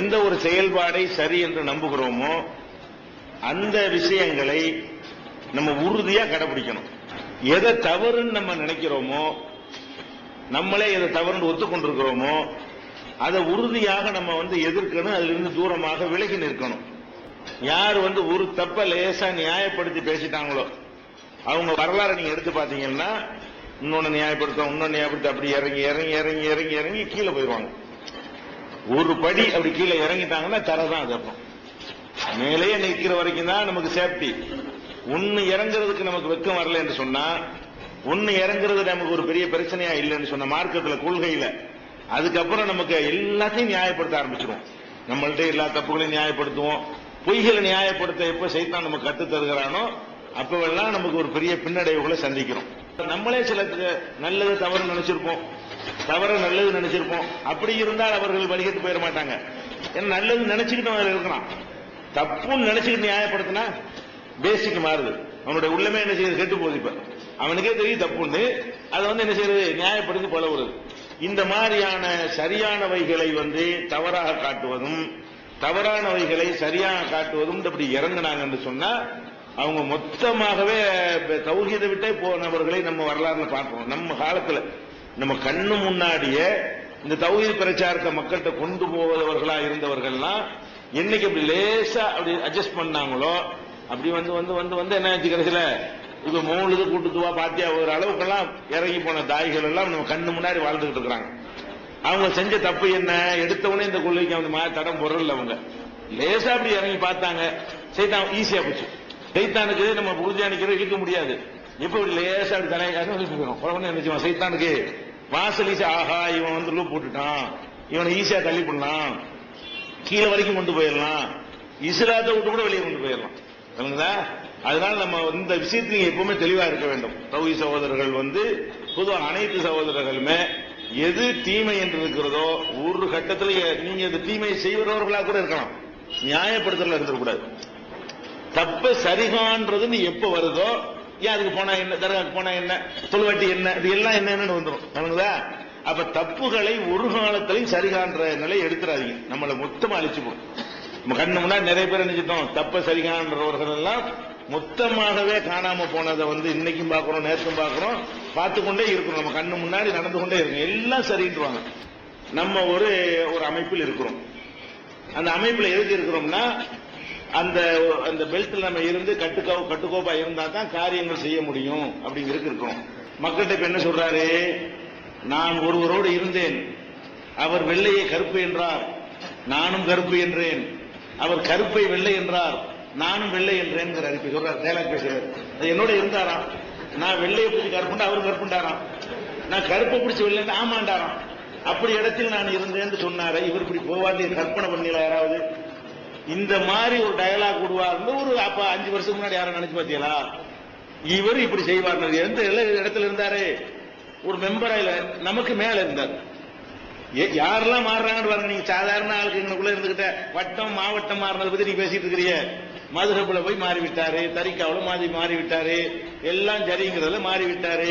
எந்த ஒரு செயல்பாடை சரி என்று நம்புகிறோமோ அந்த விஷயங்களை நம்ம உறுதியா கடைபிடிக்கணும். எதை தவறுன்னு நம்ம நினைக்கிறோமோ நம்மளே எதை தவறுன்னு ஒத்துக்கொண்டிருக்கிறோமோ அதை உறுதியாக நம்ம வந்து எதிர்க்கணும் அதிலிருந்து தூரமாக விலகி நிற்கணும். யார் வந்து ஒரு தப்ப லேசா நியாயப்படுத்தி பேசிட்டாங்களோ அவங்க வரலாறு நீங்க எடுத்து பாத்தீங்கன்னா இன்னொன்னு நியாயப்படுத்தும் இன்னொன்னு நியாயப்படுத்த அப்படி இறங்கி இறங்கி இறங்கி இறங்கி இறங்கி கீழே போயிடுவாங்க. ஒரு படி அப்படி கீழே இறங்கிட்டாங்கன்னா தரதான் அது அப்புறம். மேலேயே நிற்கிற வரைக்கும் தான் நமக்கு சேஃப்டி ஒன்னு இறங்குறதுக்கு நமக்கு வெக்கம் வரல என்று சொன்னா ஒன்னு இறங்குறது நமக்கு ஒரு பெரிய பிரச்சனையா இல்லைன்னு சொன்ன மார்க்கத்துல கொள்கையில அதுக்கப்புறம் நமக்கு எல்லாத்தையும் நியாயப்படுத்த ஆரம்பிச்சிருவோம். நம்மள்ட்ட எல்லா தப்புகளையும் நியாயப்படுத்துவோம். பொய்களை நியாயப்படுத்த எப்ப சைத்தான் நமக்கு கத்து தருகிறானோ அப்பவெல்லாம் நமக்கு ஒரு பெரிய பின்னடைவுகளை சந்திக்கிறோம். நம்மளே சில நல்லது தவறு நினைச்சிருப்போம். தவறு நல்லது நினைச்சிருப்போம். அப்படி இருந்தால் அவர்கள் வழிகட்டு போயிட மாட்டாங்க. ஏன்னா நல்லது நினைச்சுக்கிட்டு அதில் இருக்கலாம் தப்புன்னு நினைச்சுக்கிட்டு நியாயப்படுத்தினா பேசிக் மாறுது. அவனுடைய உள்ளமே என்ன செய்யுது? கெட்டு போகுது இப்ப. அவனுக்கே தெரியும் தப்புன்னு. அதை வந்து என்ன செய்யறது நியாயப்படுத்தி பழகுறது இந்த மாதிரியான சரியானவைகளை வந்து தவறாக காட்டுவதும் தவறானவைகளை சரியாக காட்டுவதும் இப்படி இறங்கினாங்கன்னு சொன்னா அவங்க மொத்தமாகவே தௌஹீதை விட்டே போனவர்களை நம்ம வரலாறுல பார்க்கிறோம் நம்ம காலத்துல நம்ம கண்ணு முன்னாடியே இந்த தௌஹீத் பிரச்சாரத்தை மக்கள்கிட்ட கொண்டு போவதவர்களா இருந்தவர்கள்லாம் என்னைக்கு அப்படி லேசா அப்படி அட்ஜஸ்ட் பண்ணாங்களோ அப்படி வந்து வந்து வந்து வந்து என்ன ஆச்சு கடைசியில? இப்ப மூணுது கூட்டுத்துவா பாத்தியா ஒரு அளவுக்கெல்லாம் இறங்கி போன தாய்கள் எல்லாம் நம்ம கண்ணு முன்னாடி வாழ்ந்துகிட்டு இருக்கிறாங்க. அவங்க செஞ்ச தப்பு என்ன? எடுத்தவனே இந்த கொள்கைக்கு அவங்க மாதிரி தடம் பொருள் அவங்க. லேசா அப்படி இறங்கி பார்த்தாங்க. சைத்தான் ஈஸியா போச்சு. சைத்தானுக்கு நம்ம புரிஞ்சானிக்கிற இழுக்க முடியாது. எப்ப இப்படி லேசா அப்படி தலையை நினைச்சுவான் சைத்தானுக்கு வாசல் ஈஸியா ஆஹா இவன் வந்து லூப் போட்டுட்டான். இவனை ஈஸியா தள்ளி பண்ணலாம் கீழே வரைக்கும் கொண்டு போயிடலாம். இஸ்லாத்தை விட்டு கூட வெளியே கொண்டு போயிடலாம். சொல்லுங்களா அதனால நம்ம இந்த விஷயத்துல நீங்க எப்பவுமே தெளிவா இருக்க வேண்டும். தௌஹி சகோதரர்கள் வந்து பொதுவாக அனைத்து சகோதரர்களுமே எது தீமை என்று இருக்கிறதோ ஒரு கட்டத்தில் நீங்க இந்த தீமையை செய்கிறவர்களா கூட இருக்கலாம். நியாயப்படுத்தல இருந்துடக்கூடாது. தப்ப சரிகான்றது நீ எப்ப வருதோ ஏன் அதுக்கு போனா என்ன தர்காக்கு போனா என்ன தொழுவாட்டி என்ன இது எல்லாம் என்னன்னு வந்துடும் அவனுங்களா அப்ப தப்புகளை ஒரு காலத்திலையும் சரிகான்ற நிலை எடுத்துறாதீங்க. நம்மளை மொத்தமா அழிச்சு நம்ம கண்ணு முன்னாடி நிறைய பேர் நினைச்சிட்டோம் தப்ப சரிகான்றவர்கள் எல்லாம் மொத்தமாகவே காணாம போனதை வந்து இன்னைக்கும் பாக்குறோம் நேற்றும் பார்க்கிறோம். பார்த்து கொண்டே இருக்கிறோம். நம்ம கண்ணு முன்னாடி நடந்து கொண்டே இருக்கும். எல்லாம் சரின்றுவாங்க. நம்ம ஒரு ஒரு அமைப்பில் இருக்கிறோம். அந்த அமைப்பில் எதுக்கு இருக்கிறோம்னா அந்த அந்த பெல்ட்ல நம்ம இருந்து கட்டுக்கோ கட்டுக்கோப்பா இருந்தா தான் காரியங்கள் செய்ய முடியும் அப்படிங்கிறது இருக்கிறோம் மக்கள்கிட்ட இப்ப என்ன சொல்றாரு? நான் ஒருவரோடு இருந்தேன். அவர் வெள்ளையை கருப்பு என்றார். நானும் கருப்பு என்றேன். அவர் கருப்பை வெள்ளை என்றார். நானும் வெள்ளை என்றேன் இப்ப சொல்றார் டைலாக் பேசுறாரு. அது என்னோட இருந்தாராம். நான் வெள்ளையை பிடிச்சி கருப்புண்டா அவரும் கருப்புண்டாராம் நான் கருப்பை பிடிச்சி வெள்ளை ஆமாண்டாராம். அப்படி இடத்தில் நான் இருந்தேன் சொன்னாரே இவர் இப்படி போவாண்டி கற்பனை பண்ணல யாராவது. இந்த மாதிரி ஒரு டயலாக் விடுவார்னு ஒரு அப்ப அஞ்சு வருஷம் முன்னாடி யாரும் நினைச்சு பாத்தீங்களா இவர் இப்படி செய்வார் எந்த இடத்துல இருந்தாரு? ஒரு மெம்பரா இல்ல நமக்கு மேல இருந்தார். யாரெல்லாம் மாறுறாங்கன்னு பாருங்க நீங்க சாதாரண ஆளுக்குள்ள இருந்துகிட்ட வட்டம் மாவட்டம் மாறினதை பத்தி நீங்க பேசிட்டு இருக்கிறீங்க. மதுரப்புல போய் மாறி விட்டாரு தரிக்காவில மாறி மாறி விட்டாரு எல்லாம் சரிங்கிறதுல மாறி விட்டாரு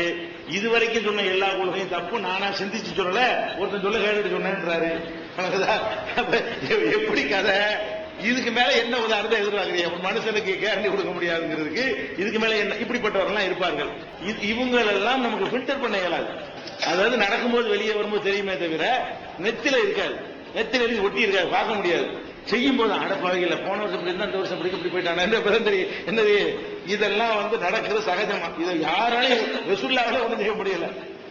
இது வரைக்கும் சொன்ன எல்லா கொள்கையும் தப்பு. நானா சிந்திச்சு சொல்லல ஒருத்தன் சொல்ல கேட்டுட்டு சொன்னேன்றாரு. எப்படி கதை? இதுக்கு மேல என்ன உதாரணத்தை எதிர்பார்க்கிறீங்க மனுஷனுக்கு கேரண்டி கொடுக்க முடியாதுங்கிறதுக்கு இதுக்கு மேல என்ன இப்படிப்பட்டவர்கள்லாம் இருப்பார்கள். இவங்களெல்லாம் நமக்கு ஃபில்டர் பண்ண இயலாது. அதாவது நடக்கும்போது வெளியே வரும்போது தெரியுமே தவிர நெத்தில இருக்காது. நெத்தில இருந்து ஒட்டி இருக்காது. பார்க்க முடியாது. செய்யும் போது அடப்பாவையில் போன வருஷம் இருந்தா இந்த வருஷம் இப்படி இப்படி போயிட்டாங்க என்ன தெரியும் என்னது? இதெல்லாம் வந்து நடக்கிறது சகஜமா. இதை யாராலையும் ரசுல்லாவில ஒன்றும் செய்ய முடியல.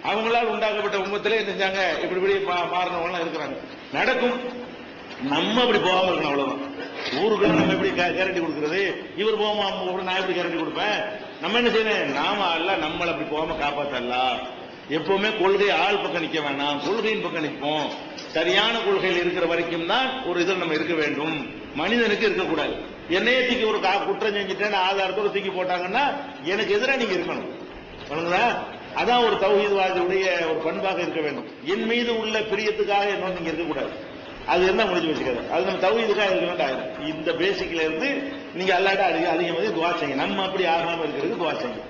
அவங்களால் உண்டாக்கப்பட்ட உண்மத்திலே செஞ்சாங்க? இப்படி இப்படி மாறினவங்களாம் இருக்கிறாங்க. நடக்கும். நம்ம அப்படி போகாம இருக்கணும் அவ்வளவுதான். ஊருக்கு நம்ம எப்படி கேரண்டி கொடுக்கறது? இவர் போகாம நான் எப்படி கேரண்டி கொடுப்பேன்? நம்ம என்ன செய்யணும்? நாம அல்ல நம்மளை அப்படி போகாம காப்பாத்தல்ல. எப்பவுமே கொள்கை ஆள் பக்கம் நிக்க வேணாம். கொள்கையின் பக்கம் நிற்போம். சரியான கொள்கையில் இருக்கிற வரைக்கும் தான் ஒரு இதில் நம்ம இருக்க வேண்டும். மனிதனுக்கு இருக்கக்கூடாது. என்னையே தூக்கி ஒரு குற்றம் செஞ்சுட்டேன் ஆதாரத்தோடு தூக்கி போட்டாங்கன்னா எனக்கு எதிராக நீங்க இருக்கணும். சொல்லுங்களா? அதான் ஒரு தௌஹீத்வாதியுடைய ஒரு பண்பாக இருக்க வேண்டும். என் மீது உள்ள பிரியத்துக்காக என்ன நீங்க இருக்கக்கூடாது. அது என்ன முடிஞ்சு வச்சுக்காது அது நம்ம தௌஹீதுக்காக இருக்க வேண்டாம் இந்த பேசிக்ல இருந்து நீங்க அல்லாட்ட அதிக அதிகமாக துவா செய்யுங்க நம்ம அப்படி ஆகாம இருக்கிறதுக்கு துவா செய்யுங்க